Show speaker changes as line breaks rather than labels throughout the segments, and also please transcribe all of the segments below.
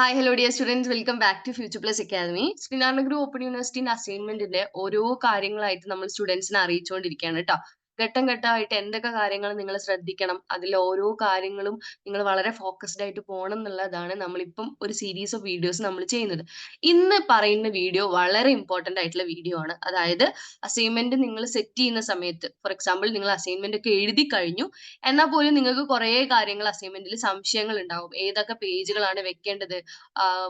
Hi hello dear students welcome back to Future Plus Academy Sreenarayanaguru Open യൂണിവേഴ്സിറ്റിന്റെ അസൈൻമെന്റിന്റെ ഓരോ കാര്യങ്ങളായിട്ട് നമ്മൾ സ്റ്റുഡൻസിനെ അറിയിച്ചുകൊണ്ടിരിക്കുകയാണ് കേട്ടോ ഘട്ടം ഘട്ടമായിട്ട് എന്തൊക്കെ കാര്യങ്ങൾ നിങ്ങൾ ശ്രദ്ധിക്കണം അതിൽ ഓരോ കാര്യങ്ങളും നിങ്ങൾ വളരെ ഫോക്കസ്ഡ് ആയിട്ട് പോകണം എന്നുള്ളതാണ് നമ്മളിപ്പം ഒരു സീരീസ് ഓഫ് വീഡിയോസ് നമ്മൾ ചെയ്യുന്നത്. ഇന്ന് പറയുന്ന വീഡിയോ വളരെ ഇമ്പോർട്ടന്റ് ആയിട്ടുള്ള വീഡിയോ ആണ്. അതായത് അസൈൻമെന്റ് നിങ്ങൾ സെറ്റ് ചെയ്യുന്ന സമയത്ത് ഫോർ എക്സാമ്പിൾ നിങ്ങൾ അസൈൻമെന്റ് ഒക്കെ എഴുതി കഴിഞ്ഞു എന്നാൽ പോലും നിങ്ങൾക്ക് കുറേ കാര്യങ്ങൾ അസൈൻമെന്റിൽ സംശയങ്ങൾ ഉണ്ടാവും. ഏതൊക്കെ പേജുകളാണ് വെക്കേണ്ടത്?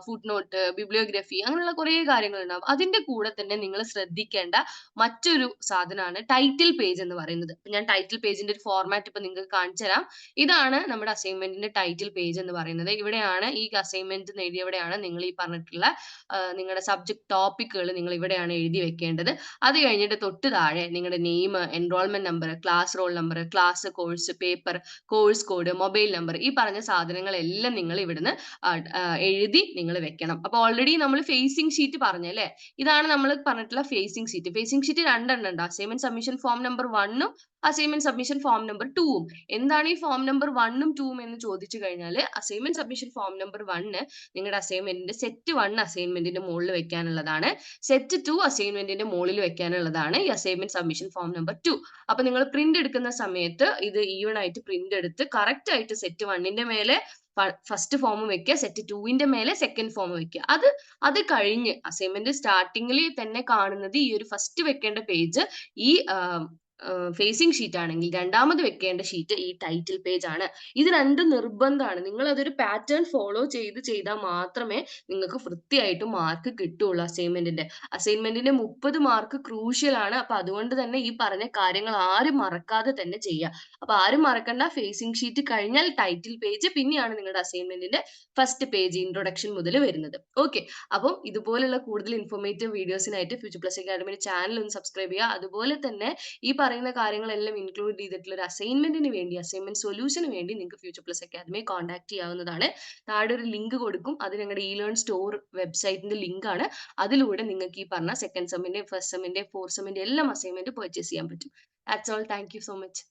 ഫുഡ് നോട്ട് ബിബ്ലിയോഗ്രഫി അങ്ങനെയുള്ള കുറേ കാര്യങ്ങൾ ഉണ്ടാവും. അതിന്റെ കൂടെ തന്നെ നിങ്ങൾ ശ്രദ്ധിക്കേണ്ട മറ്റൊരു സാധനമാണ് ടൈറ്റിൽ പേജ് എന്ന് പറയുന്നത്. ഇപ്പൊ ഞാൻ ടൈറ്റിൽ പേജിന്റെ ഒരു ഫോർമാറ്റ് ഇപ്പൊ നിങ്ങൾക്ക് കാണിച്ചു തരാം. ഇതാണ് നമ്മുടെ അസൈൻമെന്റിന്റെ ടൈറ്റിൽ പേജ് എന്ന് പറയുന്നത്. ഇവിടെയാണ് ഈ അസൈൻമെന്റ് എഴുതിയവിടെയാണ് നിങ്ങൾ ഈ പറഞ്ഞിട്ടുള്ള നിങ്ങളുടെ സബ്ജക്ട് ടോപ്പിക്കുകൾ നിങ്ങൾ ഇവിടെയാണ് എഴുതി വെക്കേണ്ടത്. അത് കഴിഞ്ഞിട്ട് തൊട്ട് താഴെ നിങ്ങളുടെ name enrolment number class roll number class course paper course code mobile number ഈ പറഞ്ഞ സാധനങ്ങളെല്ലാം നിങ്ങൾ ഇവിടുന്ന് എഴുതി നിങ്ങൾ വെക്കണം. അപ്പൊ ഓൾറെഡി നമ്മൾ ഫേസിംഗ് ഷീറ്റ് പറഞ്ഞല്ലേ? ഇതാണ് നമ്മൾ പറഞ്ഞിട്ടുള്ള ഫേസിംഗ് ഷീറ്റ് ഫേസിംഗ് ഷീറ്റ് രണ്ടെണ്ണം ഉണ്ട്. അസൈൻമെന്റ് സബ്മിഷൻ ഫോം നമ്പർ വണ്ണും അസൈൻമെന്റ് സബ്മിഷൻ ഫോം നമ്പർ ടൂവും എന്താണ് ഈ ഫോം നമ്പർ വണ്ണും ടൂവും എന്ന് ചോദിച്ചു കഴിഞ്ഞാൽ assignment submission form number one നിങ്ങളുടെ അസൈൻമെന്റിന്റെ സെറ്റ് വൺ അസൈൻമെന്റിന്റെ മുകളിൽ വെക്കാനുള്ളതാണ്. സെറ്റ് ടു അസൈൻമെന്റിന്റെ മുകളിൽ വെക്കാനുള്ളതാണ് ഈ assignment submission form number two അപ്പൊ നിങ്ങൾ പ്രിന്റ് എടുക്കുന്ന സമയത്ത് ഇത് ഈവൺ ആയിട്ട് പ്രിന്റ് എടുത്ത് കറക്റ്റ് ആയിട്ട് സെറ്റ് വണ്ണിന്റെ മേലെ ഫസ്റ്റ് ഫോം വെക്കുക സെറ്റ് ടുവിന്റെ മേലെ സെക്കൻഡ് ഫോം വെക്കുക. അത് അത് കഴിഞ്ഞ് അസൈൻമെന്റ് സ്റ്റാർട്ടിങ്ങിൽ തന്നെ കാണുന്നത് ഈ ഒരു ഫസ്റ്റ് വെക്കേണ്ട പേജ് ഈ ഫേസിംഗ് ഷീറ്റ് ആണെങ്കിൽ രണ്ടാമത് വെക്കേണ്ട ഷീറ്റ് ഈ ടൈറ്റിൽ പേജ് ആണ്. ഇത് രണ്ടും നിർബന്ധമാണ്. നിങ്ങൾ അതൊരു പാറ്റേൺ ഫോളോ ചെയ്ത് ചെയ്താൽ മാത്രമേ നിങ്ങൾക്ക് വൃത്തിയായിട്ട് മാർക്ക് കിട്ടുള്ളൂ അസൈൻമെന്റിന്റെ അസൈൻമെന്റിന്റെ മുപ്പത് മാർക്ക് ക്രൂഷ്യൽ ആണ്. അപ്പൊ അതുകൊണ്ട് തന്നെ ഈ പറഞ്ഞ കാര്യങ്ങൾ ആരും മറക്കാതെ തന്നെ ചെയ്യുക. അപ്പൊ ആരും മറക്കണ്ട. ഫേസിംഗ് ഷീറ്റ് കഴിഞ്ഞാൽ ടൈറ്റിൽ പേജ് പിന്നെയാണ് നിങ്ങളുടെ അസൈൻമെന്റിന്റെ ഫസ്റ്റ് പേജ് ഇൻട്രൊഡക്ഷൻ മുതൽ വരുന്നത്. ഓക്കെ അപ്പം ഇതുപോലുള്ള കൂടുതൽ ഇൻഫോർമേറ്റീവ് വീഡിയോസിനായിട്ട് ഫ്യൂച്ചർ പ്ലസ് അക്കാഡമിയുടെ ചാനൽ ഒന്ന് സബ്സ്ക്രൈബ് ചെയ്യുക. അതുപോലെ തന്നെ ഈ പറയുന്ന കാര്യങ്ങളെല്ലാം ഇൻക്ലൂഡ് ചെയ്തിട്ടുള്ള ഒരു അസൈൻമെന്റിന് വേണ്ടി അസൈൻമെന്റ് സൊല്യൂഷന് വേണ്ടി നിങ്ങൾക്ക് ഫ്യൂച്ചർ പ്ലസ് അക്കാദമിയെ കോൺടാക്ട് ചെയ്യാവുന്നതാണ്. താഴെ ഒരു ലിങ്ക് കൊടുക്കും. അത് ഞങ്ങളുടെ ഇ ലേൺ സ്റ്റോർ വെബ്സൈറ്റിന്റെ ലിങ്ക് ആണ്. അതിലൂടെ നിങ്ങൾക്ക് ഈ പറഞ്ഞ സെക്കൻഡ് സെമ്മിന്റെ ഫസ്റ്റ് സെമ്മിന്റെ ഫോർത്ത് സെമ്മിന്റെ എല്ലാം അസൈൻമെന്റ് പർച്ചേസ് ചെയ്യാൻ പറ്റും. That's all thank you so much